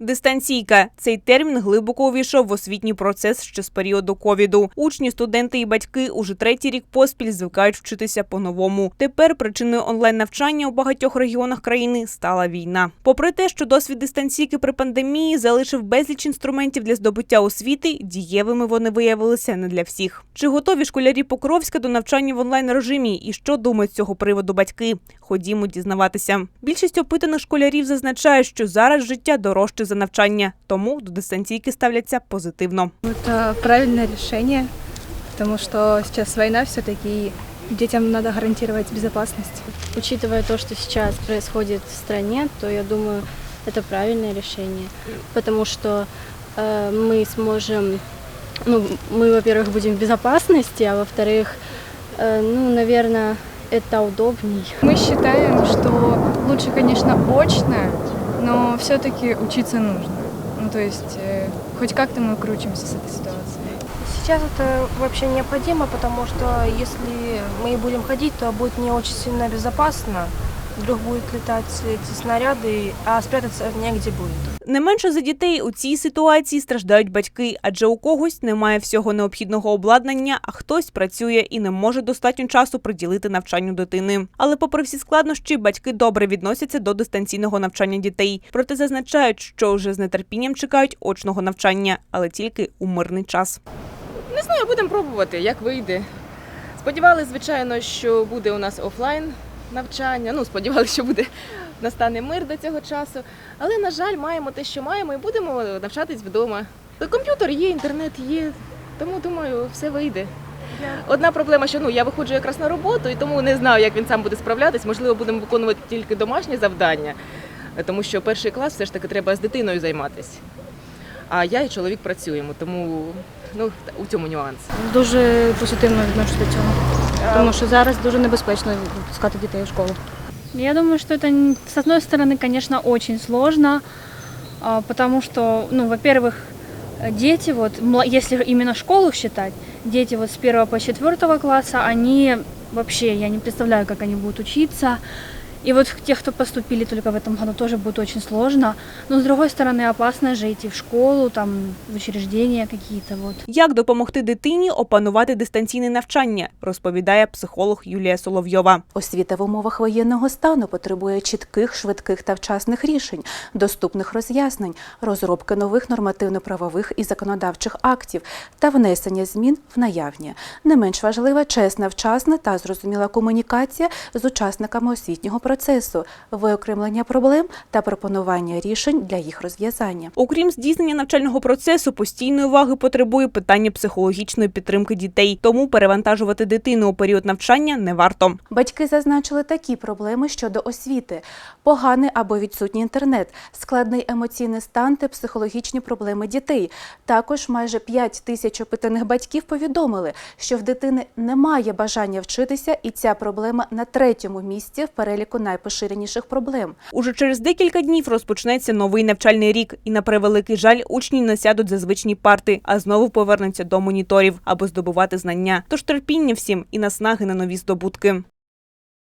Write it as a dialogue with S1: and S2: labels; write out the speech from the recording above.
S1: Дистанційка цей термін глибоко увійшов в освітній процес ще з періоду ковіду. Учні, студенти і батьки уже третій рік поспіль звикають вчитися по-новому. Тепер причиною онлайн навчання у багатьох регіонах країни стала війна. Попри те, що досвід дистанційки при пандемії залишив безліч інструментів для здобуття освіти, дієвими вони виявилися не для всіх. Чи готові школярі Покровська до навчання в онлайн режимі і що думають з цього приводу батьки? Ходімо дізнаватися. Більшість опитаних школярів зазначає, що зараз життя дорожче за навчання, тому до дистанційки ставляться позитивно.
S2: Это правильное решение, потому что сейчас война все-таки, и детям надо гарантировать безопасность.
S3: Учитывая то, что сейчас происходит в стране, то я думаю, это правильное решение, потому что э, мы сможем, ну, мы, во-первых, будем в безопасности, а во-вторых, э, ну, наверное, это удобней.
S4: Мы считаем, что лучше, конечно, очно, но все-таки учиться нужно. Ну, то есть, э, хоть как-то мы крутимся с этой ситуацией.
S5: Сейчас это вообще необходимо, потому что если мы и будем ходить, то будет не очень сильно безопасно. Вдруг будут летать эти снаряды, а спрятаться негде будет.
S1: Не менше за дітей у цій ситуації страждають батьки, адже у когось немає всього необхідного обладнання, а хтось працює і не може достатньо часу приділити навчанню дитини. Але, попри всі складнощі, батьки добре відносяться до дистанційного навчання дітей. Проте зазначають, що вже з нетерпінням чекають очного навчання, але тільки у мирний час.
S6: Не знаю, будемо пробувати, як вийде. Сподівалися, звичайно, що буде у нас офлайн навчання. Ну, сподівалися, що буде настане мир до цього часу. Але, на жаль, маємо те, що маємо, і будемо навчатись вдома. Комп'ютер є, інтернет є, тому думаю, все вийде. Одна проблема, що ну я виходжу якраз на роботу, і тому не знаю, як він сам буде справлятись. Можливо, будемо виконувати тільки домашні завдання, тому що перший клас все ж таки треба з дитиною займатися. А я і чоловік працюємо, тому ну у цьому нюанс.
S2: Дуже позитивно відношусь до цього, тому що зараз дуже небезпечно випускати дітей у школу.
S7: Я думаю, что это, н- с одной стороны, конечно, очень сложно, а, потому что, ну, во-первых, э, дети, вот, мла- если именно школу считать, дети вот с 1 по 4 класса, они вообще, я не представляю, как они будут учиться. И вот те, кто поступили только в этом году, тоже будет очень сложно. Но с другой стороны, опасно же идти в школу, там, в учреждения какие-то, вот.
S1: Як допомогти дитині опанувати дистанційне навчання, розповідає психолог Юлія Соловйова.
S8: Освіта в умовах воєнного стану потребує чітких, швидких та вчасних рішень, доступних роз'яснень, розробки нових нормативно-правових і законодавчих актів та внесення змін в наявні. Не менш важлива чесна, вчасна та зрозуміла комунікація з учасниками освітнього процесу, виокремлення проблем та пропонування рішень для їх розв'язання.
S1: Окрім здійснення навчального процесу, постійної уваги потребує питання психологічної підтримки дітей. Тому перевантажувати дитину у період навчання не варто.
S8: Батьки зазначили такі проблеми щодо освіти: поганий або відсутній інтернет, складний емоційний стан та психологічні проблеми дітей. Також майже 5 тисяч опитаних батьків повідомили, що в дитини немає бажання вчитися, і ця проблема на третьому місці в найпоширеніших проблем.
S1: Уже через декілька днів розпочнеться новий навчальний рік, і на превеликий жаль, учні не сядуть за звичні парти, а знову повернуться до моніторів, аби здобувати знання. Тож терпіння всім і наснаги на нові здобутки.